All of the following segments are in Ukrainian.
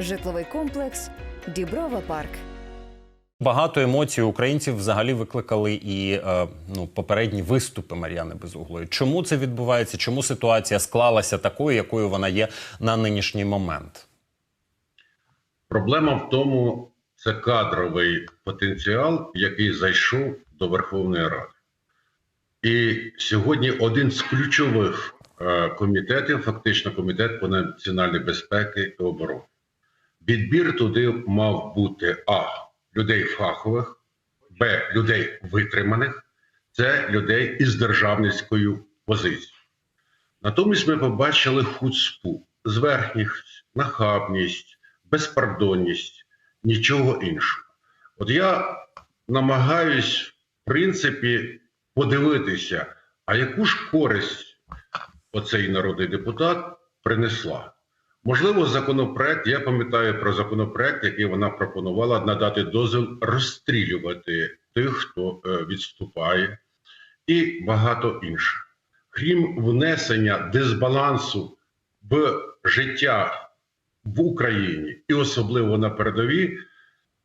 Житловий комплекс Діброва Парк. Багато емоцій українців взагалі викликали і е, ну, попередні виступи Мар'яни Безуглої. Чому це відбувається? Чому ситуація склалася такою, якою вона є на нинішній момент? Проблема в тому, це кадровий потенціал, який зайшов до Верховної Ради. І сьогодні один з ключових е, комітетів, фактично комітет по національній безпеці і оборони. Відбір туди мав бути А. Людей фахових, Б. Людей витриманих, С. людей із державницькою позицією. Натомість ми побачили хуцпу, зверхність, нахабність, безпардонність, нічого іншого. От я намагаюсь, в принципі, подивитися, а яку ж користь оцей народний депутат принесла. Можливо, законопроект, я пам'ятаю про законопроект, який вона пропонувала надати дозвіл розстрілювати тих, хто е, відступає, і багато інших. Крім внесення дисбалансу в життя в Україні і особливо на передовій,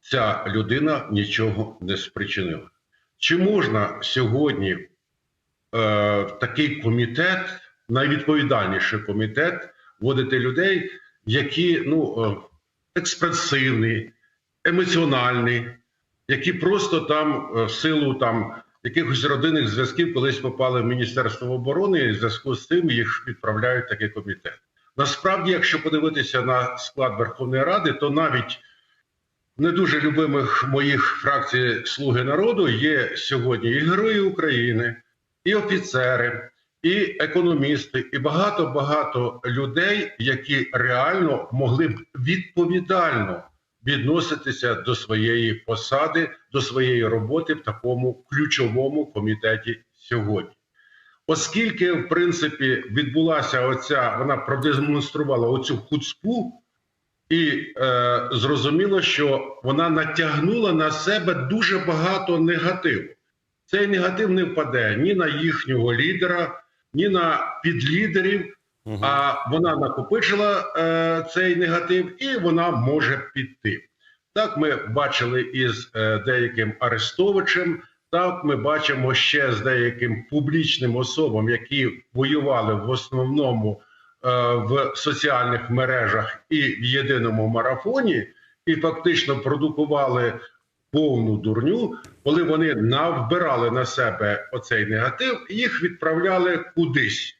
ця людина нічого не спричинила. Чи можна сьогодні е, такий комітет, найвідповідальніший комітет, вводити людей, які ну, е, експресивні, емоціональні, які просто там е, в силу там якихось родинних зв'язків колись попали в Міністерство оборони, і в зв'язку з цим їх відправляють в такий комітет. Насправді, якщо подивитися на склад Верховної Ради, то навіть не дуже любимих моїх фракцій Слуги народу є сьогодні і герої України, і офіцери, і економісти, і багато багато людей, які реально могли б відповідально відноситися до своєї посади, до своєї роботи в такому ключовому комітеті сьогодні. Оскільки, в принципі, відбулася оця, вона продемонструвала оцю хуцпу, і е, зрозуміло, що вона натягнула на себе дуже багато негативу. Цей негатив не впаде ні на їхнього лідера, ні на підлідерів, Угу. а вона накопичила е, цей негатив і вона може піти. Так ми бачили із е, деяким Арестовичем. Так, ми бачимо ще з деяким публічним особам, які воювали в основному е, в соціальних мережах і в єдиному марафоні, і фактично продукували повну дурню, коли вони навбирали на себе оцей негатив, їх відправляли кудись.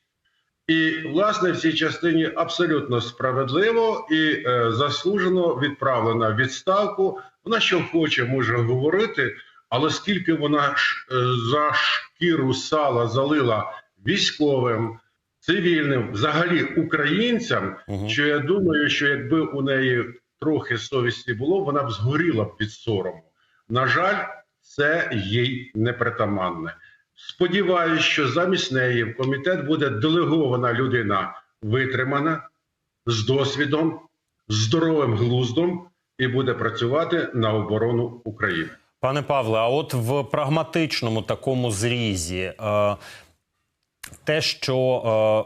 І, власне, в цій частині абсолютно справедливо і е, заслужено відправлена відставку. Вона що хоче, може говорити, але скільки вона ж, е, за шкіру сала залила військовим, цивільним, взагалі українцям, Угу. що я думаю, що якби у неї трохи совісті було, вона б згоріла б від сорому. На жаль, це їй не притаманне. Сподіваюсь, що замість неї в комітет буде делегована людина витримана з досвідом, здоровим глуздом і буде працювати на оборону України. Пане Павле, а от в прагматичному такому зрізі е, те, що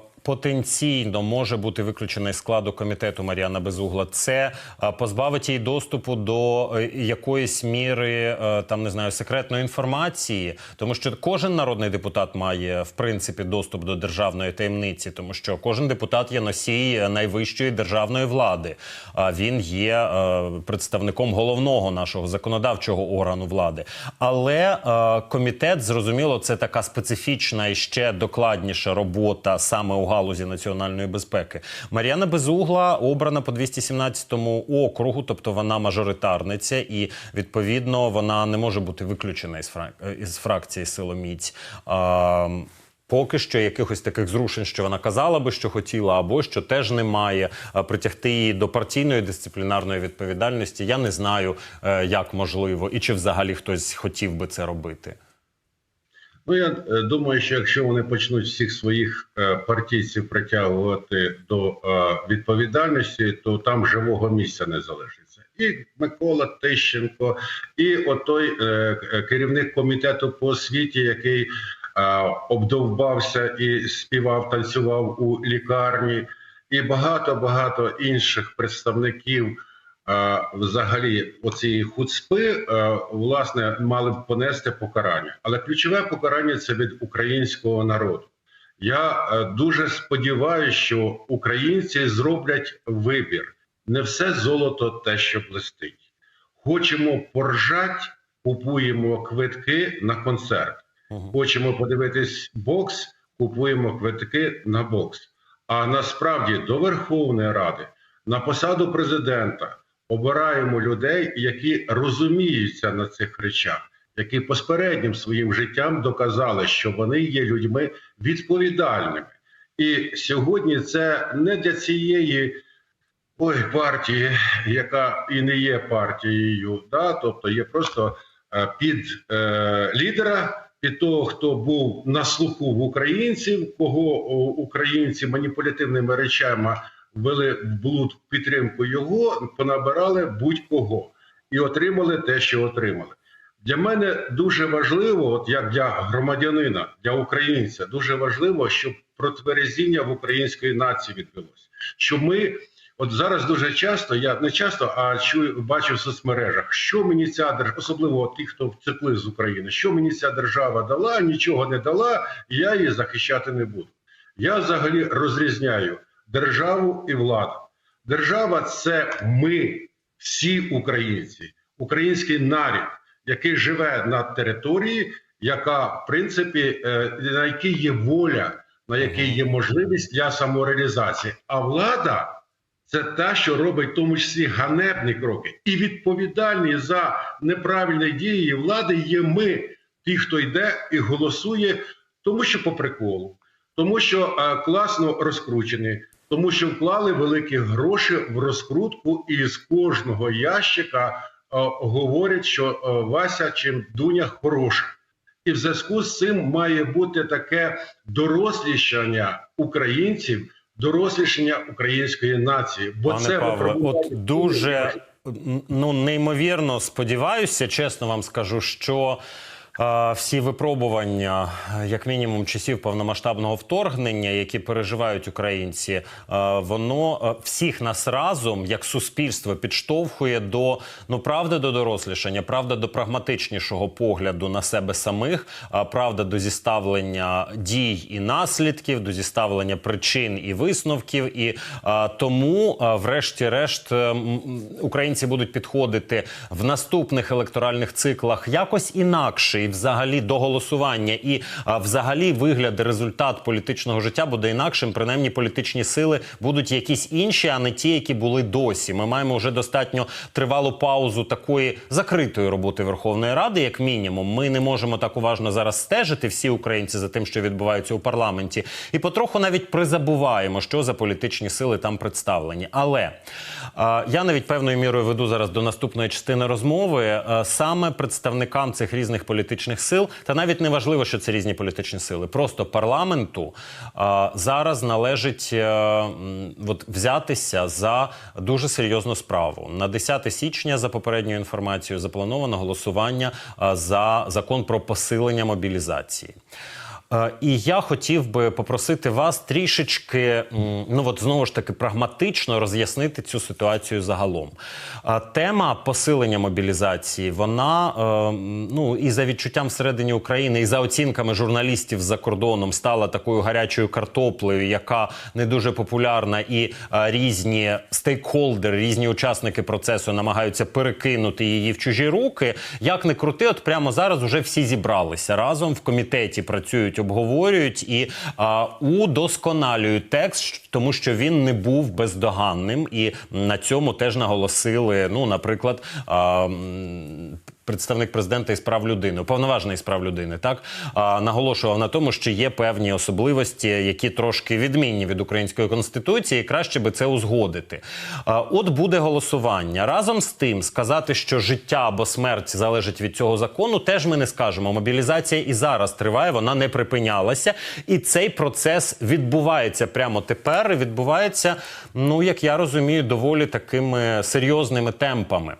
е, потенційно може бути виключений з складу комітету Мар'яна Безугла, це е, позбавить її доступу до е, якоїсь міри е, там не знаю секретної інформації, тому що кожен народний депутат має в принципі доступ до державної таємниці, тому що кожен депутат є носій найвищої державної влади. А він є представником головного нашого законодавчого органу влади. Але комітет зрозуміло, це така специфічна і ще докладніша робота саме у галузі національної безпеки. Мар'яна Безугла обрана по 217 округу, тобто вона мажоритарниця, і відповідно вона не може бути виключена із, фрак... е, із фракції Силоміць. А, Поки що якихось таких зрушень, що вона казала би, що хотіла, або що теж немає. Притягти її до партійної дисциплінарної відповідальності. Я не знаю, е, як можливо, і чи взагалі хтось хотів би це робити. Ну я е, думаю, що якщо вони почнуть всіх своїх е, партійців притягувати до е, відповідальності, то там живого місця не залишиться. І Микола Тищенко, і отой керівник комітету по освіті, який обдовбався і співав, танцював у лікарні, і багато багато інших представників взагалі оцієї хуцпи, е, власне, мали б понести покарання. Але ключове покарання це від українського народу. Я е, дуже сподіваюся, що українці зроблять вибір. Не все золото те, що блистить. Хочемо поржать, купуємо квитки на концерт. Хочемо подивитись бокс, купуємо квитки на бокс. А насправді до Верховної Ради на посаду президента обираємо людей, які розуміються на цих речах, які посереднім своїм життям доказали, що вони є людьми відповідальними. І сьогодні це не для цієї ой, партії, яка і не є партією, да? тобто є просто е, під е, лідера. Під того, хто був на слуху в українців, кого о, українці маніпулятивними речами ввели в блуд підтримку його, понабирали будь-кого і отримали те, що отримали. Для мене дуже важливо, от як для громадянина, для українця, дуже важливо, щоб протверезіння в української нації відбулося. Що ми, от зараз дуже часто, я не часто, а чую, бачу в соцмережах, що мені ця держава, особливо ті, хто втекли з України, що мені ця держава дала, нічого не дала, і я її захищати не буду. Я взагалі розрізняю державу і владу. Держава це ми, всі українці, український нарід, який живе на території, яка в принципі е, на якій є воля, на якій є можливість для самореалізації. А влада це та, що робить в тому числі ганебні кроки, і відповідальні за неправильні дії влади є ми, ті, хто йде і голосує, тому що по приколу, тому що е, класно розкручені, тому що вклали великі гроші в розкрутку, і з кожного ящика е, говорять, що е, Вася чи Дуня хороша. І в зв'язку з цим має бути таке дорослішання українців, дорослішання української нації. Бо Пане це Павле, от дуже ну неймовірно сподіваюся, чесно вам скажу, що. Всі випробування, як мінімум, часів повномасштабного вторгнення, які переживають українці, воно всіх нас разом, як суспільство, підштовхує до ну правда до дорослішання, правда до прагматичнішого погляду на себе самих, правда до зіставлення дій і наслідків, до зіставлення причин і висновків. І тому, врешті-решт, українці будуть підходити в наступних електоральних циклах якось інакше, взагалі до голосування, і е, взагалі вигляд, результат політичного життя буде інакшим. Принаймні, політичні сили будуть якісь інші, а не ті, які були досі. Ми маємо вже достатньо тривалу паузу такої закритої роботи Верховної Ради, як мінімум. Ми не можемо так уважно зараз стежити всі українці за тим, що відбувається у парламенті, і потроху навіть призабуваємо, що за політичні сили там представлені. Але е, я навіть певною мірою веду зараз до наступної частини розмови е, саме представникам цих різних політичних сил, та навіть не важливо, що це різні політичні сили. Просто парламенту е, зараз належить е, от взятися за дуже серйозну справу. На 10 січня, за попередньою інформацією, заплановано голосування е, за закон про посилення мобілізації. Е, І я хотів би попросити вас трішечки, ну от знову ж таки, прагматично роз'яснити цю ситуацію загалом. Е, Тема посилення мобілізації, вона е, ну і за відчуттям всередині України, і за оцінками журналістів за кордоном стала такою гарячою картоплею, яка не дуже популярна, і різні стейкхолдери, різні учасники процесу намагаються перекинути її в чужі руки. Як не крути, от прямо зараз вже всі зібралися разом в комітеті, працюють, обговорюють і а, удосконалюють текст, тому що він не був бездоганним, і на цьому теж наголосили. Ну, наприклад. А, Представник президента із прав людини, уповноважений із прав людини, так а, наголошував на тому, що є певні особливості, які трошки відмінні від української конституції, і краще би це узгодити. А, от буде голосування. Разом з тим сказати, що життя або смерть залежить від цього закону, теж ми не скажемо. Мобілізація і зараз триває, вона не припинялася, і цей процес відбувається прямо тепер. і Відбувається, ну як я розумію, доволі такими серйозними темпами.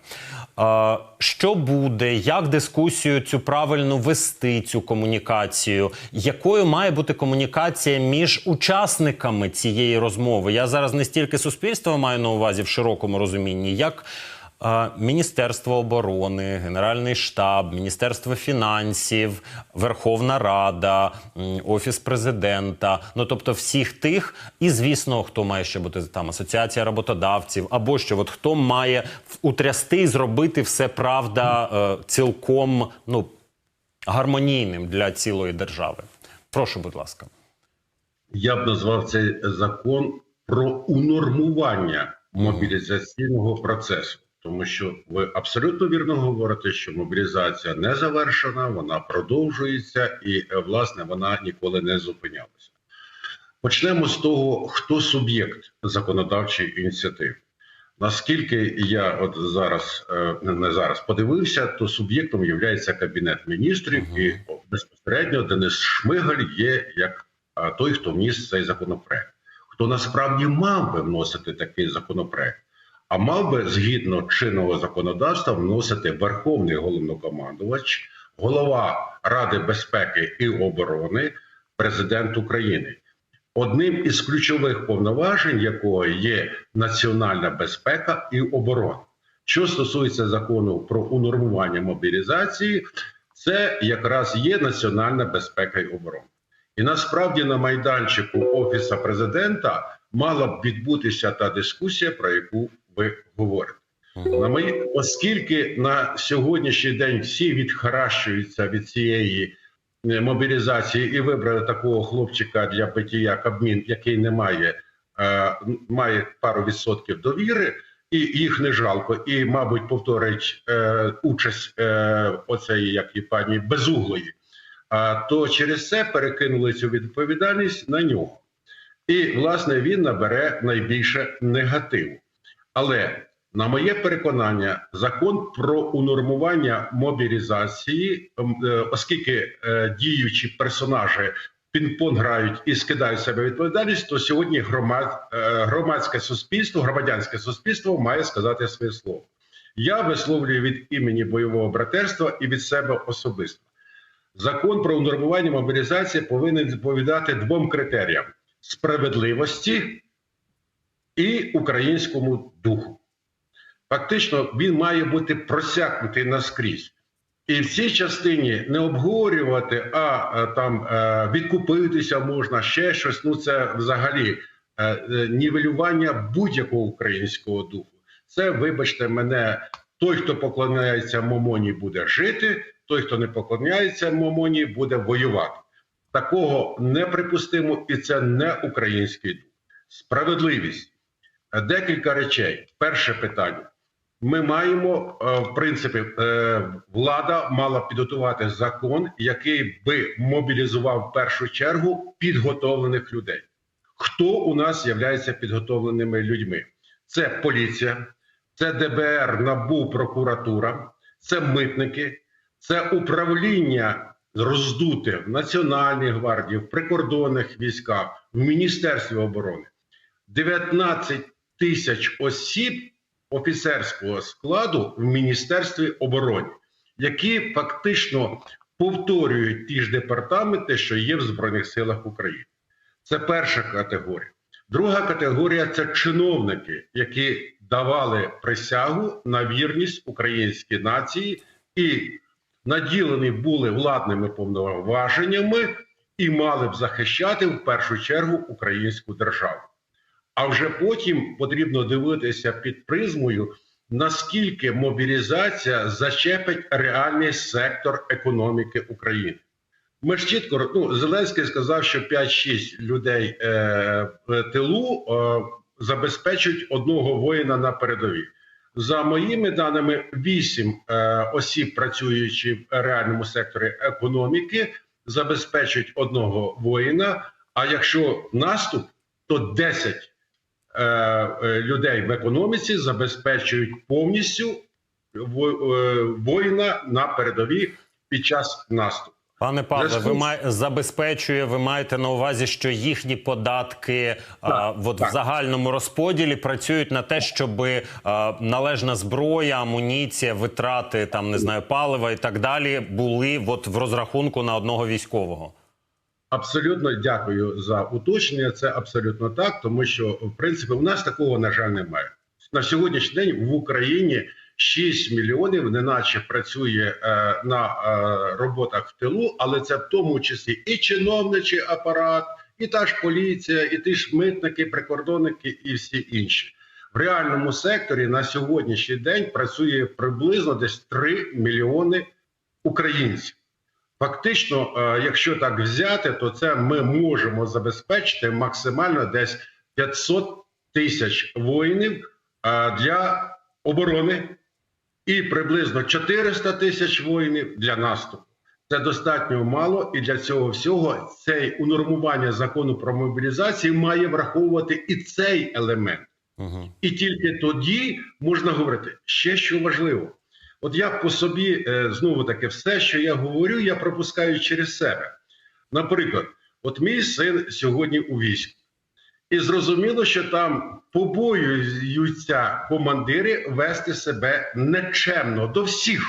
Що буде, як дискусію цю правильно вести цю комунікацію? Якою має бути комунікація між учасниками цієї розмови? Я зараз не стільки суспільство маю на увазі в широкому розумінні, як Міністерство оборони, Генеральний штаб, Міністерство фінансів, Верховна Рада, Офіс президента. Ну тобто всіх тих, і звісно, хто має ще бути там асоціація роботодавців, або що, от хто має утрясти і зробити все правда е, цілком ну гармонійним для цілої держави. Прошу, будь ласка. Я б назвав цей закон про унормування мобілізаційного процесу, тому що ви абсолютно вірно говорите, що мобілізація не завершена, вона продовжується і, е, власне, вона ніколи не зупинялася. Почнемо з того, хто суб'єкт законодавчої ініціативи. Наскільки я от зараз е, не зараз подивився, то суб'єктом є кабінет міністрів, і безпосередньо Денис Шмигаль є як той, хто вніс цей законопроект. Хто насправді мав би вносити такий законопроект, а мав би згідно чинного законодавства вносити Верховний головнокомандувач, голова Ради безпеки і оборони, президент України одним із ключових повноважень якого є національна безпека і оборона. Що стосується закону про унормування мобілізації, це якраз є національна безпека і оборона. І насправді на майданчику Офіса президента мала б відбутися та дискусія, про яку ви говорите. На мої, оскільки на сьогоднішній день всі відхаращуються від цієї е, мобілізації і вибрали такого хлопчика для пиття Кабмін, який не має, е, має пару відсотків довіри, і їх не жалко, і, мабуть, повторить е, участь е, оцеї, як і пані Безуглої, а то через це перекинули цю відповідальність на нього. І, власне, він набере найбільше негативу. Але на моє переконання, закон про унормування мобілізації, ем, е, оскільки е, діючі персонажі пінг-понг грають і скидають себе відповідальність, то сьогодні громад, е, громадське суспільство, громадянське суспільство має сказати своє слово. Я висловлюю від імені бойового братерства і від себе особисто. Закон про унормування мобілізації повинен відповідати двом критеріям: справедливості і українському духу. Фактично, він має бути просякнутий наскрізь. І в цій частині не обговорювати, а е, там е, відкупитися можна ще щось. Ну це взагалі е, нівелювання будь-якого українського духу. Це, вибачте, мене той, хто поклоняється Момоні, буде жити, той, хто не поклоняється Момоні, буде воювати. Такого неприпустимо, і це не український дух. Справедливість. Декілька речей. Перше питання. Ми маємо, е, в принципі, е, влада мала підготувати закон, який би мобілізував в першу чергу підготовлених людей. Хто у нас є підготовленими людьми? Це поліція, це ДБР, НАБУ, прокуратура, це митники, це управління роздуте в Національній гвардії, в прикордонних військах, в Міністерстві оборони. 19 тисяч осіб офіцерського складу в Міністерстві оборони, які фактично повторюють ті ж департаменти, що є в Збройних силах України. Це перша категорія. Друга категорія це чиновники, які давали присягу на вірність українській нації і наділені були владними повноваженнями і мали б захищати в першу чергу українську державу. А вже потім потрібно дивитися під призмою, наскільки мобілізація зачепить реальний сектор економіки України. Ми ж чітко ну, Зеленський сказав, що 5-6 людей е, в тилу е, забезпечують одного воїна на передовій. За моїми даними, 8 е, осіб, працюючи в реальному секторі економіки, забезпечують одного воїна. А якщо наступ, то 10 е, е, людей в економіці забезпечують повністю е, воїна на передовій під час наступу. Пане Павле, ви має забезпечує. Ви маєте на увазі, що їхні податки а, от так. в загальному розподілі працюють на те, щоб а, належна зброя, амуніція, витрати там не знаю, палива і так далі були от в розрахунку на одного військового. Абсолютно дякую за уточнення. Це абсолютно так, тому що в принципі у нас такого на жаль немає. На сьогоднішній день в Україні 6 мільйонів, неначе працює е, на е, роботах в тилу, але це в тому числі і чиновничий апарат, і та ж поліція, і ті ж митники, прикордонники, і всі інші. В реальному секторі на сьогоднішній день працює приблизно десь 3 мільйони українців. Фактично, е, якщо так взяти, то це ми можемо забезпечити максимально десь 500 тисяч воїнів е, для оборони і приблизно 400 тисяч воїнів для наступу. Це достатньо мало, і для цього всього цей унормування закону про мобілізацію має враховувати і цей елемент. Угу. І тільки тоді можна говорити ще що важливо. От я по собі е, знову таки все, що я говорю, я пропускаю через себе. Наприклад, от мій син сьогодні у війську, і зрозуміло, що там побоюються командири вести себе нечемно до всіх,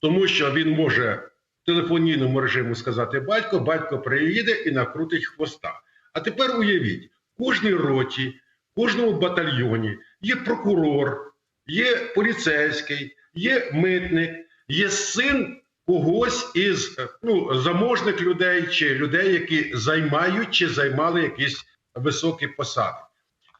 тому що він може в телефонійному режиму сказати батько, батько приїде і накрутить хвоста. А тепер уявіть, в кожній роті, в кожному батальйоні є прокурор, є поліцейський, є митник, є син когось із ну, заможних людей чи людей, які займають чи займали якісь високі посади.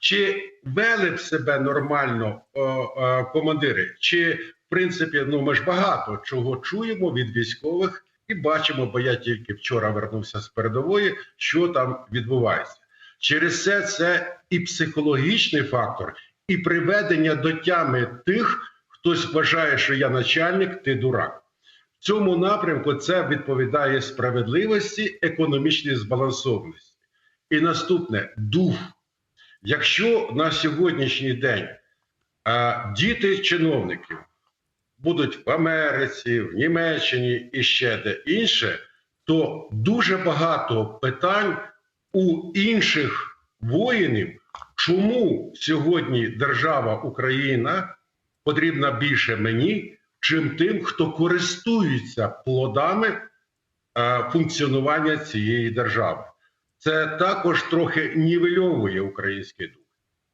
Чи вели б себе нормально о, о, командири? Чи в принципі, ну ми ж багато чого чуємо від військових і бачимо, бо я тільки вчора вернувся з передової, що там відбувається. Через це це і психологічний фактор, і приведення до тями тих, хтось вважає, що я начальник, ти дурак. В цьому напрямку це відповідає справедливості, економічній збалансованості. І наступне дух. Якщо на сьогоднішній день діти чиновників будуть в Америці, в Німеччині і ще де інше, то дуже багато питань у інших воїнів, чому сьогодні держава Україна потрібна більше мені, чим тим, хто користується плодами функціонування цієї держави. Це також трохи нівельовує український дух.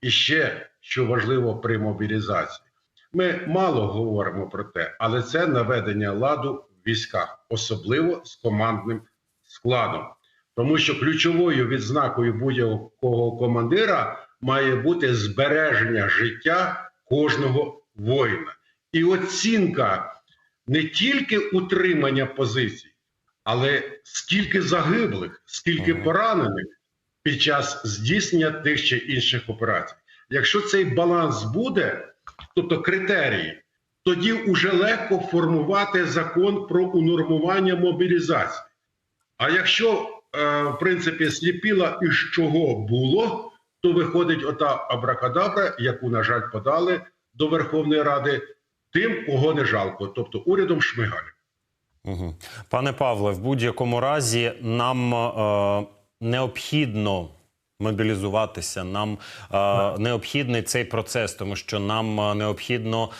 І ще що важливо при мобілізації, ми мало говоримо про те, але це наведення ладу в військах, особливо з командним складом. Тому що ключовою відзнакою будь-якого командира має бути збереження життя кожного воїна. І оцінка не тільки утримання позицій, але скільки загиблих, скільки поранених під час здійснення тих чи інших операцій. Якщо цей баланс буде, тобто критерії, тоді вже легко формувати закон про унормування мобілізації. А якщо, е, в принципі, сліпіла із чого було, то виходить ота абракадабра, яку, на жаль, подали до Верховної Ради тим, кого не жалко, тобто урядом Шмигаля. Угу. Пане Павле, в будь-якому разі нам е, необхідно мобілізуватися. Нам е, необхідний цей процес, тому що нам е, необхідно.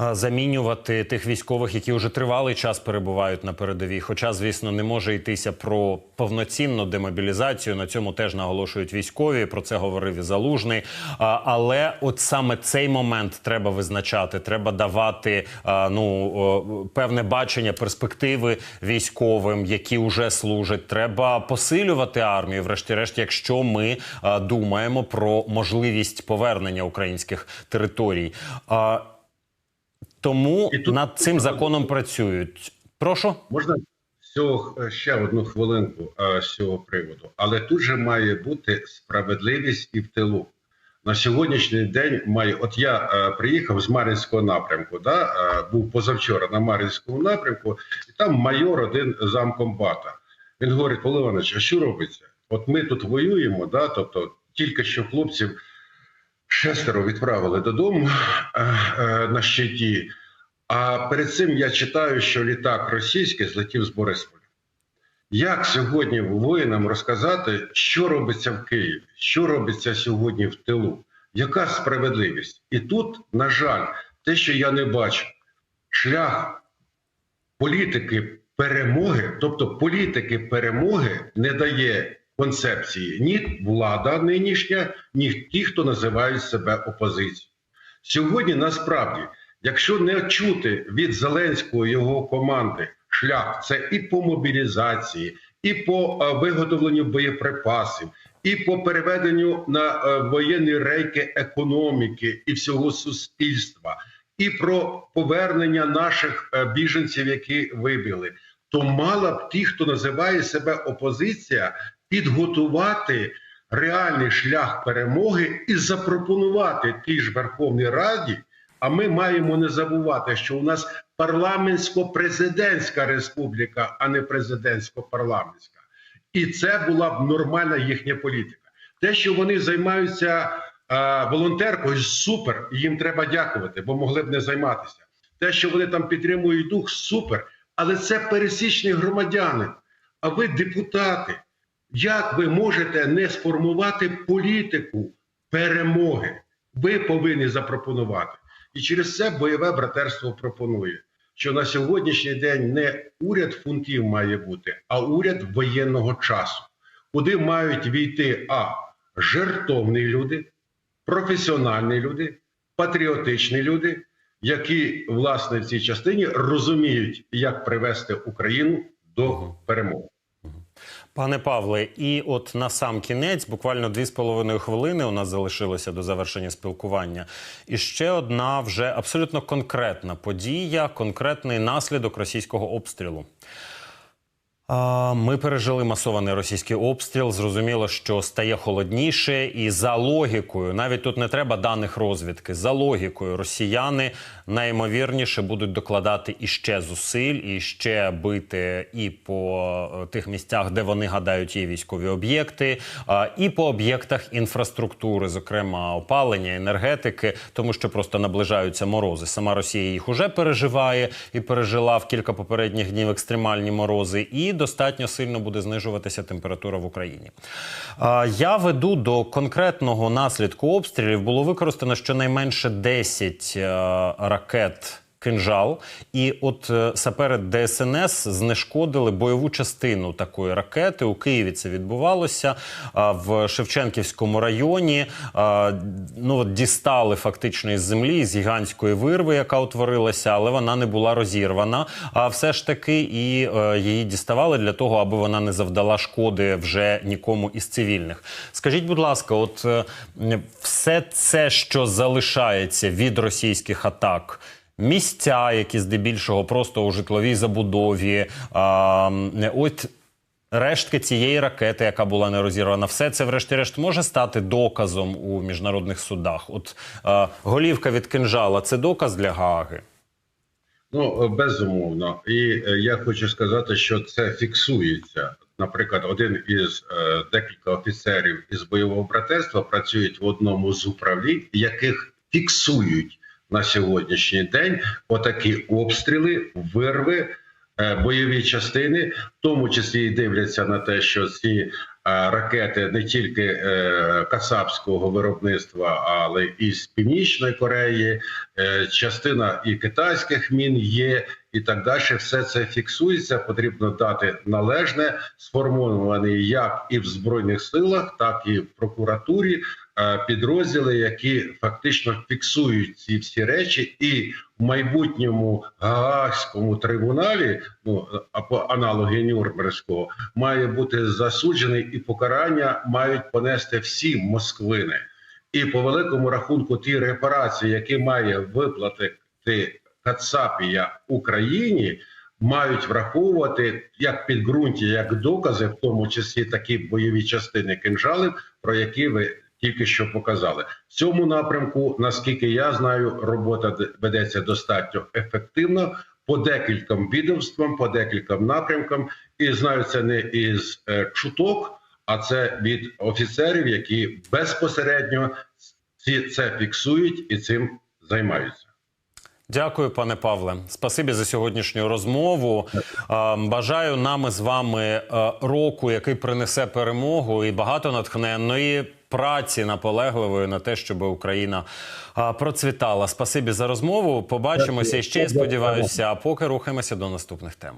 Е, Замінювати тих військових, які вже тривалий час перебувають на передовій. Хоча, звісно, не може йтися про повноцінну демобілізацію. На цьому теж наголошують військові. Про це говорив і залужний. Але от саме цей момент треба визначати. Треба давати ну певне бачення перспективи військовим, які вже служать. Треба посилювати армію. Врешті-решт, якщо ми думаємо про можливість повернення українських територій. А, тому І тут- над цим законом працюють. Прошу. Можна цього е, ще одну хвилинку е, з цього приводу, але тут же має бути справедливість і в тилу. На сьогоднішній день має, от я е, приїхав з Мар'їнського напрямку, да, е, був позавчора на Мар'їнському напрямку, і там майор один замкомбата. Він говорить: Павло Іванович, а що робиться? От ми тут воюємо, да, тобто тільки що хлопців шестеро відправили додому е, е, на щиті. А перед цим я читаю, що літак російський злетів з Борисполя. Як сьогодні воїнам розказати, що робиться в Києві, що робиться сьогодні в тилу? Яка справедливість? І тут, на жаль, те, що я не бачу, шлях політики перемоги, тобто політики перемоги не дає концепції ні влада нинішня, ні ті, хто називають себе опозицією. Сьогодні насправді Якщо не чути від Зеленського його команди шлях, це і по мобілізації, і по е, виготовленню боєприпасів, і по переведенню на е, воєнні рейки економіки і всього суспільства, і про повернення наших е, біженців, які вибігли, то мала б ті, хто називає себе опозиція, підготувати реальний шлях перемоги і запропонувати тій ж Верховній Раді. А ми маємо не забувати, що у нас парламентсько-президентська республіка, а не президентсько-парламентська. І це була б нормальна їхня політика. Те, що вони займаються е, волонтеркою, супер. Їм треба дякувати, бо могли б не займатися. Те, що вони там підтримують дух, супер. Але це пересічні громадяни. А ви депутати. Як ви можете не сформувати політику перемоги? Ви повинні запропонувати. І через це бойове братерство пропонує, що на сьогоднішній день не уряд фунтів має бути, а уряд воєнного часу, куди мають війти а жертовні люди, професіональні люди, патріотичні люди, які власне в цій частині розуміють, як привести Україну до перемоги. Пане Павле, і от на сам кінець, буквально дві з половиною хвилини у нас залишилося до завершення спілкування. І ще одна вже абсолютно конкретна подія, конкретний наслідок російського обстрілу. Ми пережили масований російський обстріл. Зрозуміло, що стає холодніше, і за логікою, навіть тут не треба даних розвідки. За логікою, росіяни найімовірніше будуть докладати іще зусиль, і ще бити і по е, тих місцях, де вони гадають є військові об'єкти, і по об'єктах інфраструктури, зокрема опалення, енергетики, тому що просто наближаються морози. Сама Росія їх уже переживає і пережила в кілька попередніх днів екстремальні морози. І достатньо сильно буде знижуватися температура в Україні. Я веду до конкретного наслідку обстрілів. Було використано щонайменше 10 е, ракет. Кинжал, і от е, сапери ДСНС знешкодили бойову частину такої ракети. У Києві це відбувалося в Шевченківському районі. Ну от дістали фактично із землі з гігантської вирви, яка утворилася, але вона не була розірвана. А все ж таки і е, її діставали для того, аби вона не завдала шкоди вже нікому із цивільних. Скажіть, будь ласка, от е, все це, що залишається від російських атак. Місця, які здебільшого просто у житловій забудові, а, от рештки цієї ракети, яка була не розірвана, все це, врешті-решт, може стати доказом у міжнародних судах. От а, голівка від кинжала це доказ для Гааги. Ну, безумовно. І е, я хочу сказати, що це фіксується. Наприклад, один із е, декілька офіцерів із бойового братерства працюють в одному з управлінь, яких фіксують на сьогоднішній день отакі обстріли, вирви, е, бойові частини, в тому числі і дивляться на те, що ці е, ракети не тільки е, кацапського виробництва, але і з Північної Кореї, частина і китайських мін є, і так далі. Все це фіксується. Потрібно дати належне сформовані як і в збройних силах, так і в прокуратурі підрозділи, які фактично фіксують ці всі речі, і в майбутньому Гаагському трибуналі, ну або аналоги Нюрнберзького, має бути засуджений і покарання мають понести всі москвини. І по великому рахунку ті репарації, які має виплатити Кацапія Україні, мають враховувати як підґрунті, як докази, в тому числі такі бойові частини кинжалів, про які ви тільки що показали. В цьому напрямку, наскільки я знаю, робота ведеться достатньо ефективно по декільком відомствам, по декільком напрямкам, і знаю це не із е, чуток, а це від офіцерів, які безпосередньо ці це фіксують і цим займаються. Дякую, пане Павле. Спасибі за сьогоднішню розмову. Бажаю нам з вами е, року, який принесе перемогу і багато натхненної праці наполегливої на те, щоб Україна процвітала. Спасибі за розмову. Побачимося і ще. Сподіваюся. А поки рухаємося до наступних тем.